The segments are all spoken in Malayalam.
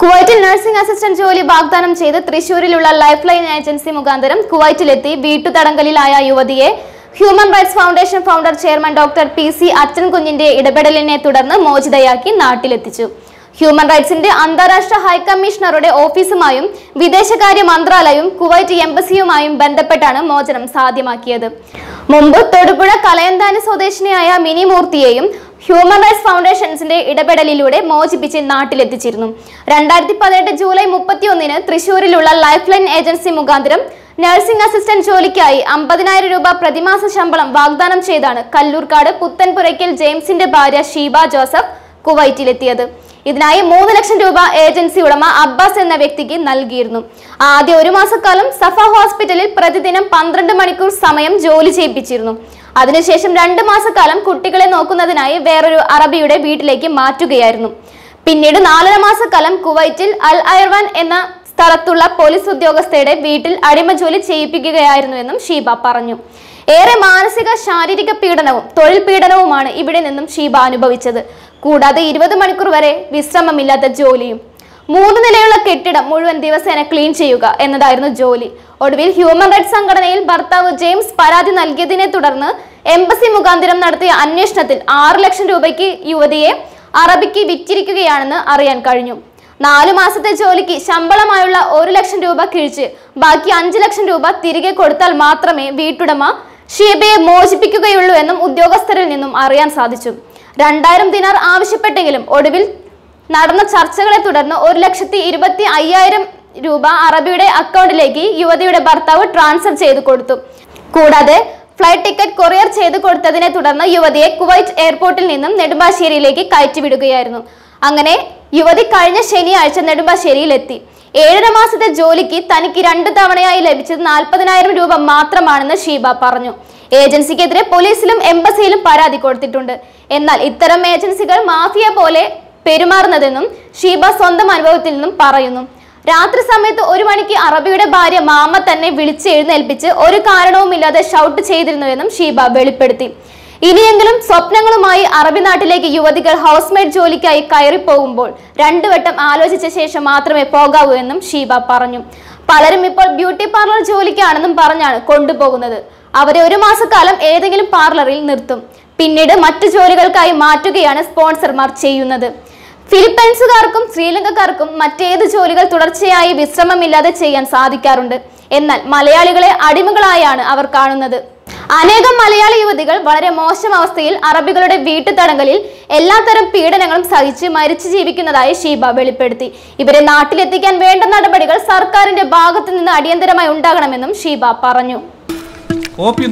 കുവൈറ്റിൽ നഴ്സിംഗ് അസിസ്റ്റന്റ് ജോലി വാഗ്ദാനം ചെയ്ത് തൃശൂരിലുള്ള ലൈഫ് ലൈൻ ഏജൻസി മുഖാന്തരം കുവൈറ്റിലെത്തി വീട്ടുതടങ്കലിലായ യുവതിയെ human rights foundation founder chairman doctor P C അച്ഛൻകുഞ്ഞിന്റെ ഇടപെടലിനെ തുടർന്ന് മോചിതയാക്കി നാട്ടിലെത്തിച്ചു. ഹ്യൂമൻ റൈറ്റ്സിന്റെ അന്താരാഷ്ട്ര ഹൈക്കമ്മീഷണറുടെ ഓഫീസുമായും വിദേശകാര്യ മന്ത്രാലയവും കുവൈറ്റ് എംബസിയുമായും ബന്ധപ്പെട്ടാണ് മോചനം സാധ്യമാക്കിയത്. മുമ്പ് തൊടുപുഴ കലയന്താന സ്വദേശിനിയായ മിനി മൂർത്തിയെയും ഹ്യൂമൻ റൈറ്റ്സ് ഫൗണ്ടേഷൻസിന്റെ ഇടപെടലിലൂടെ മോചിപ്പിച്ച് നാട്ടിലെത്തിച്ചിരുന്നു. രണ്ടായിരത്തി പതിനെട്ട് ജൂലൈ മുപ്പത്തിയൊന്നിന് തൃശൂരിലുള്ള ലൈഫ് ലൈൻ ഏജൻസി മുഖാന്തരം നഴ്സിംഗ് അസിസ്റ്റന്റ് ജോലിക്കായി അമ്പതിനായിരം രൂപ പ്രതിമാസ ശമ്പളം വാഗ്ദാനം ചെയ്താണ് കല്ലൂർക്കാട് പുത്തൻപുരയ്ക്കൽ ജെയിംസിന്റെ ഭാര്യ ഷീബ ജോസഫ് കുവൈറ്റിലെത്തിയത്. ഇതിനായി മൂന്ന് ലക്ഷം രൂപ ഏജൻസി ഉടമ അബ്ബാസ് എന്ന വ്യക്തിക്ക് നൽകിയിരുന്നു. ആദ്യ ഒരു മാസക്കാലം സഫ ഹോസ്പിറ്റലിൽ പ്രതിദിനം പന്ത്രണ്ട് മണിക്കൂർ സമയം ജോലി ചെയ്യിപ്പിച്ചിരുന്നു. അതിനുശേഷം രണ്ട് മാസക്കാലം കുട്ടികളെ നോക്കുന്നതിനായി വേറൊരു അറബിയുടെ വീട്ടിലേക്ക് മാറ്റുകയായിരുന്നു. പിന്നീട് നാലര മാസക്കാലം കുവൈറ്റിൽ അൽ അയർവാൻ എന്ന സ്ഥലത്തുള്ള പോലീസ് ഉദ്യോഗസ്ഥയുടെ വീട്ടിൽ അടിമ ജോലി ചെയ്യിപ്പിക്കുകയായിരുന്നുവെന്നും ഷീബ പറഞ്ഞു. ഏറെ മാനസിക ശാരീരിക പീഡനവും തൊഴിൽ പീഡനവുമാണ് ഇവിടെ നിന്നും ഷീബ അനുഭവിച്ചത്. കൂടാതെ ഇരുപത് മണിക്കൂർ വരെ വിശ്രമമില്ലാത്ത ജോലിയും മൂന്ന് നിലയുള്ള കെട്ടിടം മുഴുവൻ ദിവസേന ക്ലീൻ ചെയ്യുക എന്നതായിരുന്നു ജോലി. ഒടുവിൽ ഹ്യൂമൻ റൈറ്റ്സ് സംഘടനയിൽ ഭർത്താവ് ജെയിംസ് പരാതി നൽകിയതിനെ തുടർന്ന് എംബസി മുഖാന്തരം നടത്തിയ അന്വേഷണത്തിൽ ആറ് ലക്ഷം രൂപയ്ക്ക് യുവതിയെ അറബിക്ക് വിറ്റിരിക്കുകയാണെന്ന് അറിയാൻ കഴിഞ്ഞു. നാലു മാസത്തെ ജോലിക്ക് ശമ്പളമായുള്ള ഒരു ലക്ഷം രൂപ കിഴിച്ച് ബാക്കി അഞ്ചു ലക്ഷം രൂപ തിരികെ കൊടുത്താൽ മാത്രമേ വീട്ടുടമ ഷീബയെ മോചിപ്പിക്കുകയുള്ളൂ എന്നും ഉദ്യോഗസ്ഥരിൽ നിന്നും അറിയാൻ സാധിച്ചു. രണ്ടായിരം ദിനാർ ആവശ്യപ്പെട്ടെങ്കിലും ഒടുവിൽ നടന്ന ചർച്ചകളെ തുടർന്ന് ഒരു ലക്ഷത്തി ഇരുപത്തി അയ്യായിരം രൂപ അറബിയുടെ അക്കൗണ്ടിലേക്ക് യുവതിയുടെ ഭർത്താവ് ട്രാൻസ്ഫർ ചെയ്തു കൊടുത്തു. കൂടാതെ ഫ്ലൈറ്റ് ടിക്കറ്റ് കൊറിയർ ചെയ്തു കൊടുത്തതിനെ തുടർന്ന് യുവതിയെ കുവൈറ്റ് എയർപോർട്ടിൽ നിന്നും നെടുമ്പാശ്ശേരിയിലേക്ക് കയറ്റിവിടുകയായിരുന്നു. അങ്ങനെ യുവതി കഴിഞ്ഞ ശനിയാഴ്ച നെടുമ്പാശ്ശേരിയിൽ എത്തി ഏഴര മാസത്തെ ജോലിക്ക് തനിക്ക് രണ്ട് തവണയായി ലഭിച്ചത് നാൽപ്പതിനായിരം രൂപ മാത്രമാണെന്ന് ഷീബ പറഞ്ഞു. ഏജൻസിക്കെതിരെ പോലീസിലും എംബസിയിലും പരാതി കൊടുത്തിട്ടുണ്ട്. എന്നാൽ ഇത്തരം ഏജൻസികൾ മാഫിയ പോലെ പെരുമാറുന്നതെന്നും ഷീബ സ്വന്തം അനുഭവത്തിൽ നിന്നും പറയുന്നു. രാത്രി സമയത്ത് ഒരു മണിക്ക് അറബിയുടെ ഭാര്യ മാമ തന്നെ വിളിച്ച് എഴുന്നേൽപ്പിച്ച് ഒരു കാരണവുമില്ലാതെ ഷൗട്ട് ചെയ്തിരുന്നുവെന്നും ഷീബ വെളിപ്പെടുത്തി. ഇനിയെങ്കിലും സ്വപ്നങ്ങളുമായി അറബി നാട്ടിലേക്ക് യുവതികൾ ഹൗസ് മെയ്ഡ് ജോലിക്കായി കയറിപ്പോകുമ്പോൾ രണ്ടു വട്ടം ആലോചിച്ച ശേഷം മാത്രമേ പോകാവൂ എന്നും ഷീബ പറഞ്ഞു. പലരും ഇപ്പോൾ ബ്യൂട്ടി പാർലർ ജോലിക്കാണെന്നും പറഞ്ഞാണ് കൊണ്ടുപോകുന്നത്. അവരെ ഒരു മാസക്കാലം ഏതെങ്കിലും പാർലറിൽ നിർത്തും. പിന്നീട് മറ്റു ജോലികൾക്കായി മാറ്റുകയാണ് സ്പോൺസർമാർ ചെയ്യുന്നത്. ഫിലിപ്പൈൻസുകാർക്കും ശ്രീലങ്കക്കാർക്കും മറ്റേത് ജോലികൾ തുടർച്ചയായി വിശ്രമമില്ലാതെ ചെയ്യാൻ സാധിക്കാറുണ്ട്. എന്നാൽ മലയാളികളെ അടിമകളായാണ് അവർ കാണുന്നത്. അനേകം മലയാളി യുവതികൾ വളരെ മോശം അവസ്ഥയിൽ അറബികളുടെ വീട്ടുതടങ്കലിൽ എല്ലാത്തരം പീഡനങ്ങളും സഹിച്ച് മരിച്ചു ജീവിക്കുന്നതായി ഷീബ വെളിപ്പെടുത്തി. ഇവരെ നാട്ടിലെത്തിക്കാൻ വേണ്ട നടപടികൾ സർക്കാരിന്റെ ഭാഗത്തു നിന്ന് അടിയന്തരമായി ഉണ്ടാകണമെന്നും ഷീബ പറഞ്ഞു. കോപ്പി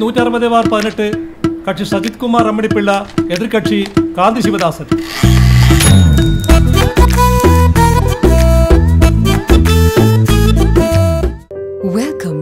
കക്ഷി സജിത് കുമാർ അമ്മണിപ്പിള്ള എതിർകക്ഷി കാന്തി ശിവദാസൻ.